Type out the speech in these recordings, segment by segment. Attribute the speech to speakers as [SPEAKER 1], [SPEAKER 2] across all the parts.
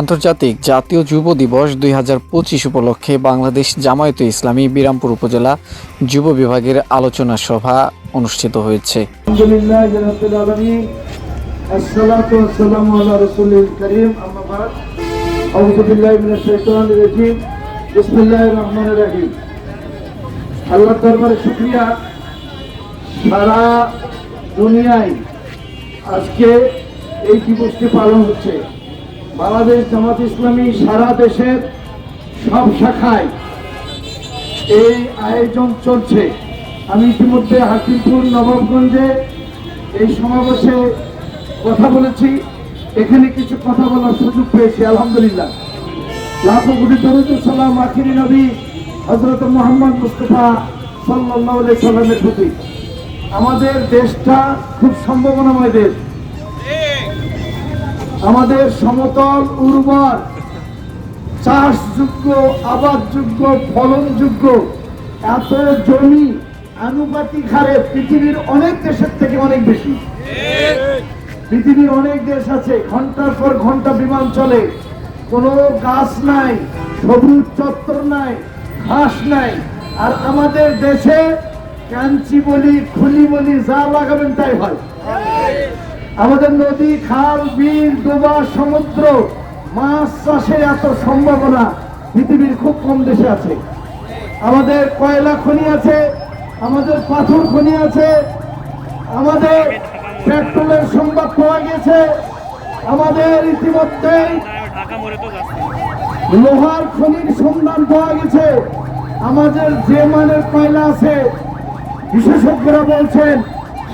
[SPEAKER 1] আন্তর্জাতিক জাতীয় যুব দিবস দুই হাজার পঁচিশ উপলক্ষে বাংলাদেশ জামায়াতে ইসলামী বিরামপুর উপজেলা যুব বিভাগের আলোচনা সভা অনুষ্ঠিত হয়েছে।
[SPEAKER 2] সারা দুনিয়ায় আজকে এই দিবসটি পালন হচ্ছে। বাংলাদেশ জামাত ইসলামী সারা দেশের সব শাখায় এই আয়োজন চলছে। আমি ইতিমধ্যে হাকিমপুর, নবাবগঞ্জে এই সমাবেশে কথা বলেছি। এখানে কিছু কথা বলার সুযোগ পেয়েছি, আলহামদুলিল্লাহ। লাখো কোটি দরুদ ও সালাম আখিরি নবী হজরত মোহাম্মদ মুস্তফা আলাইহি সাল্লামের প্রতি। আমাদের দেশটা খুব সম্ভাবনাময় দেশ। আমাদের সমতল উর্বর, চাষযোগ্য, আবাদযোগ্য, ফলনযোগ্য, এত জমি, আনুপাতিক হারে পৃথিবীর অনেক দেশের থেকে অনেক বেশি। পৃথিবীর অনেক দেশ আছে, ঘণ্টার পর ঘণ্টা বিমান চলে। কোনো গাছ নাই, সবুজ চত্বর নাই, ঘাস নাই। আর আমাদের দেশে কাঞ্চি বলি, খুলি বলি, যা লাগাবেন তাই হয়। আমাদের নদী, খাল, বিল, ডোবা, সমুদ্র, মাছ চাষের এত সম্ভাবনা পৃথিবীর খুব কম দেশে আছে। আমাদের কয়লা খনি আছে, আমাদের পাথর খনি আছে, আমাদের পেট্রোলের সংবাদ পাওয়া গেছে, আমাদের ইতিমধ্যে লোহার খনির সন্ধান পাওয়া গেছে, আমাদের যে মানের কয়লা আছে, বিশেষজ্ঞরা বলছেন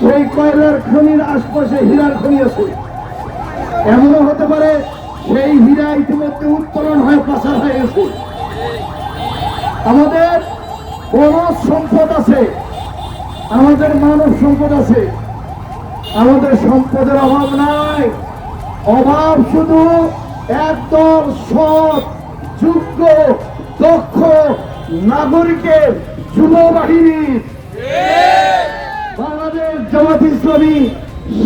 [SPEAKER 2] সেই কয়লার খনির আশপাশে হীরার খনি আছে। এমনও হতে পারে সেই হীরা ইতিমধ্যে উত্তোলন হয়ে, পাচার হয়ে গেছে আমাদের বনজ সম্পদ আছে, আমাদের মানব সম্পদ আছে। আমাদের সম্পদের অভাব নাই। অভাব শুধু একদল সৎ, যোগ্য, দক্ষ নাগরিকের যুব বাহিনীর বাংলাদেশ জামাত ইসলামী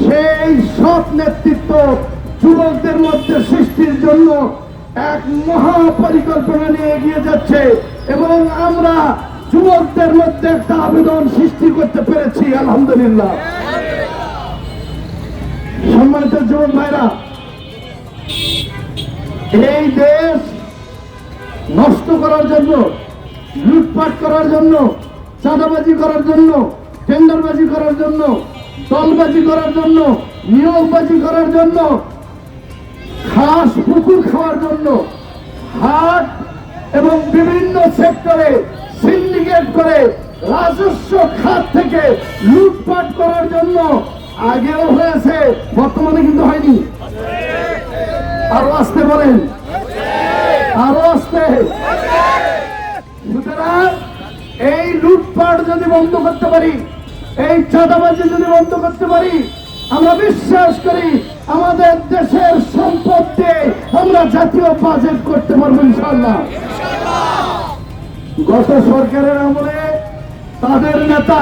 [SPEAKER 2] সেই সৎ নেতৃত্ব যুবকদের মধ্যে সৃষ্টির জন্য এক মহা পরিকল্পনা নিয়ে এগিয়ে যাচ্ছে এবং আমরা যুবকদের মধ্যে একটা আবেদন সৃষ্টি করতে পেরেছি, আলহামদুলিল্লাহ। সম্মানিত যুবক ভাইরা, এই দেশ নষ্ট করার জন্য, লুটপাট করার জন্য, চাঁদাবাজি করার জন্য টেন্ডারবাজি করার জন্য, দলবাজি করার জন্য, নিয়োগবাজি করার জন্য ঘাস পুকুর খাওয়ার জন্য, হাট এবং বিভিন্ন সেক্টরে সিন্ডিকেট করে রাজস্ব খাত থেকে লুটপাট করার জন্য আগেও হয়েছে, বর্তমানে কিন্তু হয়নি। আরও আসতে বলেন। আরও আসতে। সুতরাং এই লুটপাট যদি বন্ধ করতে পারি এই চাঁদাবাজি যদি বন্ধ করতে পারি, আমরা বিশ্বাস করি আমাদের দেশের সম্পদ দিয়ে আমরা জাতীয় বাজেট করতে পারব ইনশাল্লাহ গত সরকারের আমলে তাদের নেতা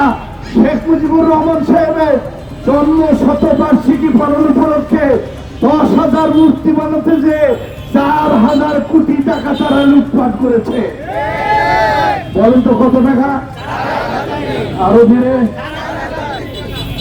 [SPEAKER 2] শেখ মুজিবুর রহমান সাহেবের জন্ম শতবার্ষিকী পালন উপলক্ষে দশ হাজার মূর্তি বানাতে যে চার হাজার কোটি টাকা তারা লুটপাট করেছে। বলেন তো কত টাকা? আরও ধীরে।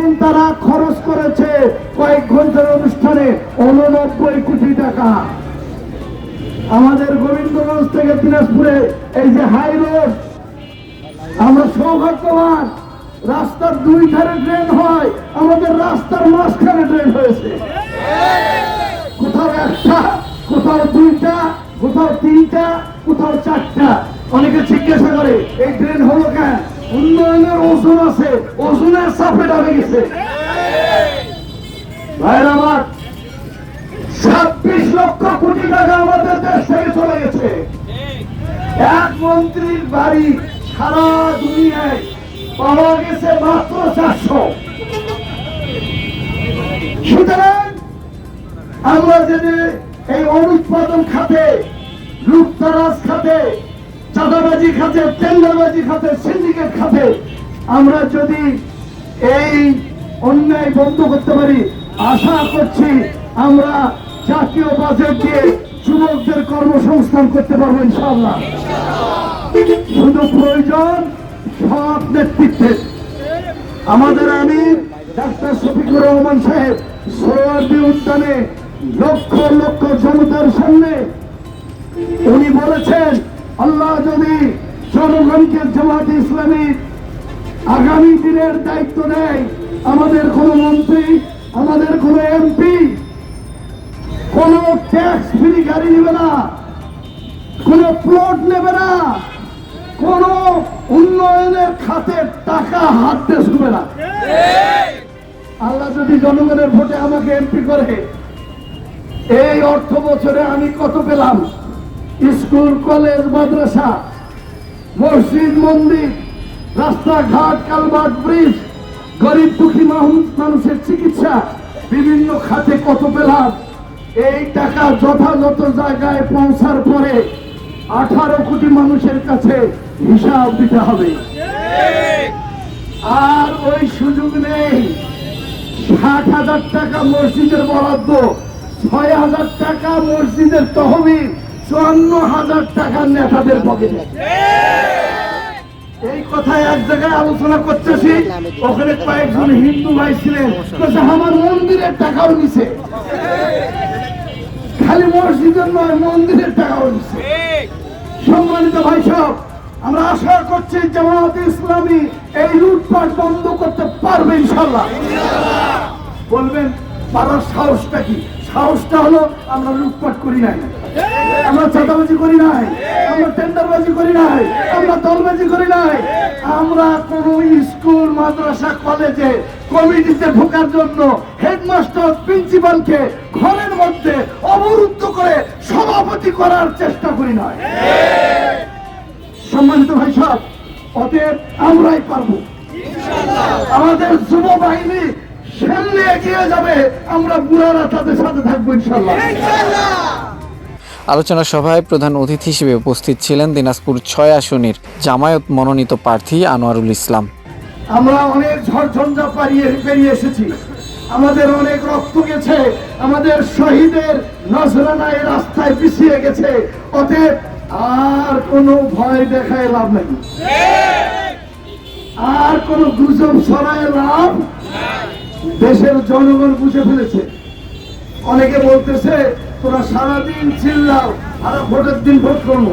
[SPEAKER 2] সেদিন তারা খরচ করেছে কয়েক ঘণ্টার অনুষ্ঠানে উননব্বই কোটি টাকা। আমাদের গোবিন্দগঞ্জ থেকে দিনাজপুরে এই যে হাই রোড, আমরা সৌভাগ্যবান, রাস্তার দুই ধারে ড্রেন হয়, আমাদের রাস্তার মাঝখানে ড্রেন হয়েছে। কোথাও একটা, কোথাও দুইটা, কোথাও তিনটা, কোথাও চারটা। অনেকে জিজ্ঞাসা করে, এই ড্রেন হলো কেন? উন্নয়নের ওজন আছে। ওজনের চাপে ডাবে গেছে। ভাইয়ের আমার, ছাব্বিশ লক্ষ কোটি টাকা আমাদের দেশ থেকে চলে গেছে। এক মন্ত্রীর বাড়ি সারা দুনিয়ায় পাওয়া গেছে মাত্র চারশো। সুতরাং আমরা যদি এই অনুৎপাদন খাতে লুটতারাজ খাতে চাঁদাবাজি খাতে, টেন্ডারবাজি খাতে সিন্ডিকেট খাতে, আমরা যদি এই অন্যায় বন্ধ করতে পারি, আশা করছি আমরা জাতীয় বাজেট দিয়ে যুবকদের কর্মসংস্থান করতে পারব ইনশাআল্লাহ। শুধু প্রয়োজন সৎ নেতৃত্বের আমাদের আমি ডাক্তার শফিকুর রহমান সাহেব সোয়ার্দি উদ্যানে লক্ষ লক্ষ জনতার সামনে উনি বলেছেন আল্লাহ যদি জনগণকে জামাত ইসলামী আগামী দিনের দায়িত্ব দেয়, আমাদের কোন মন্ত্রী, আমাদের কোন এমপি কোন ট্যাক্স ফ্রি গাড়ি নেবে না, কোন প্লট নেবে না, কোন উন্নয়নের খাতে টাকা হাতে শুবে না। আল্লাহ যদি জনগণের ভোটে আমাকে এমপি করে, এই অর্থ বছরে আমি কত পেলাম? স্কুল, কলেজ, মাদ্রাসা, মসজিদ, মন্দির, রাস্তাঘাট কালভার্ট ব্রিজ, গরিব দুঃখী মানুষ মানুষের চিকিৎসা, বিভিন্ন খাতে কত পেলাম। এই টাকা যথাযথ জায়গায় পৌঁছার পরে আঠারো কোটি মানুষের কাছে হিসাব দিতে হবে। আর ওই সুযোগ নেই। ষাট হাজার টাকা মসজিদের বরাদ্দ, ছয় হাজার টাকা মসজিদের তহবিল চুয়ান্ন হাজার টাকা নেতাদের পকেটে। এই কথায় এক জায়গায় আলোচনা করতেছি, ওখানে কয়েকজন হিন্দু ভাই ছিলেন। আমার মন্দিরের টাকাও নিছে। খালি মসজিদের নয়, মন্দিরের টাকাও নিছে। সম্মানিত ভাই সব আমরা আশা করছি জামাত ইসলামী এই লুটপাট বন্ধ করতে পারবে ইনশাল্লাহ বলবেন পারার সাহসটা কি? সাহসটা হলো আমরা লুটপাট করি নাই। আমরা চাঁদাবাজি করি নাই, আমরা টেন্ডারবাজি করি নাই, আমরা দলবাজি করি নাই। আমরা কোন স্কুল, মাদ্রাসা, কলেজে কমিটিতে ঢোকার জন্য হেডমাস্টার, প্রিন্সিপালকে ঘরের মধ্যে অবরুদ্ধ করে সভাপতি করার চেষ্টা করি নাই। সম্মানিত ভাই সব অতএব আমরাই পারব। আমাদের যুব বাহিনী সামনে এগিয়ে যাবে, আমরা বুড়ারা তাদের সাথে থাকব ইনশাল্লাহ
[SPEAKER 1] আলোচনা সভায় প্রধান অতিথি হিসেবে উপস্থিত ছিলেন দিনাজপুর ছয় আসনের জামায়াত মনোনীত প্রার্থী আনোয়ারুল ইসলাম।
[SPEAKER 2] আমরা অনেক ঝড়ঝঞ্ঝা পারিয়ে পেরিয়ে এসেছি। আমাদের অনেক রক্ত গেছে। আমাদের শহীদের নজরানায় রাস্তায় পিছিয়ে গেছে। অতএব আর কোনো ভয় দেখায় লাভ নেই। আর কোনো গুজব ছড়ায় লাভ দেশের জনগণ বুঝে ফেলেছে। অনেকে বলতেছে তোরা সারাদিন চিল্লাও, আর ভোটের দিন ভোট করব।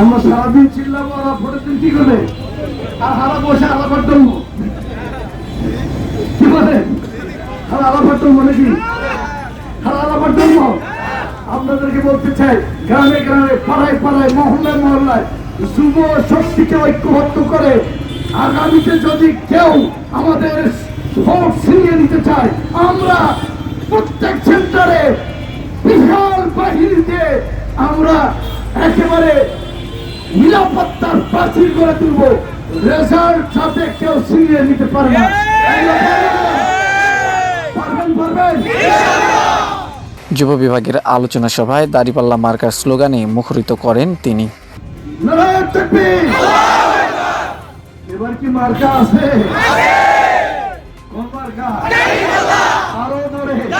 [SPEAKER 2] আমরা সারাদিন চিল্লাবো, আর ভোটের দিন কি করবে? আর হারা বসে আলাপার জন্য কি বলে? হারা আলাপার জন্য নাকি? হারা আলাপার জন্য আপনাদেরকে বলতে চাই, গ্রামে গ্রামে, পাড়ায় পাড়ায়, মহল্লায় মহল্লায় যুব শক্তিকে ঐক্যবদ্ধ করে আগামীতে যদি কেউ আমাদের ভোট ছিনিয়ে নিতে চায়, আমরা প্রত্যেক সেন্টারে বিশাল বাহিনীতে আমরা একেবারে নিরাপত্তার প্রাচীর করে তুলব। রেজাল্ট যাতে কেউ ছিনিয়ে নিতে পারে না। পারবেন পারবেন?
[SPEAKER 1] যুব বিভাগের আলোচনা সভায় দাড়িপাল্লা মার্কার স্লোগানে মুখরিত করেন তিনি।
[SPEAKER 2] এবার কি মার্কা আছে? কোন মার্কা আরও ধরে মারা কয় বাবা কয় দাদা বলে দিদি বলে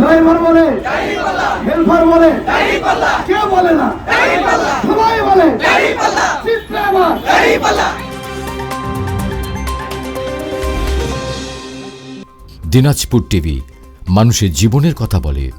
[SPEAKER 2] ড্রাইভার বলে। হেল্পার বলে। কে বলে না। সবাই বলে।
[SPEAKER 3] দিনাজপুর টিভি মানুষের জীবনের কথা বলে।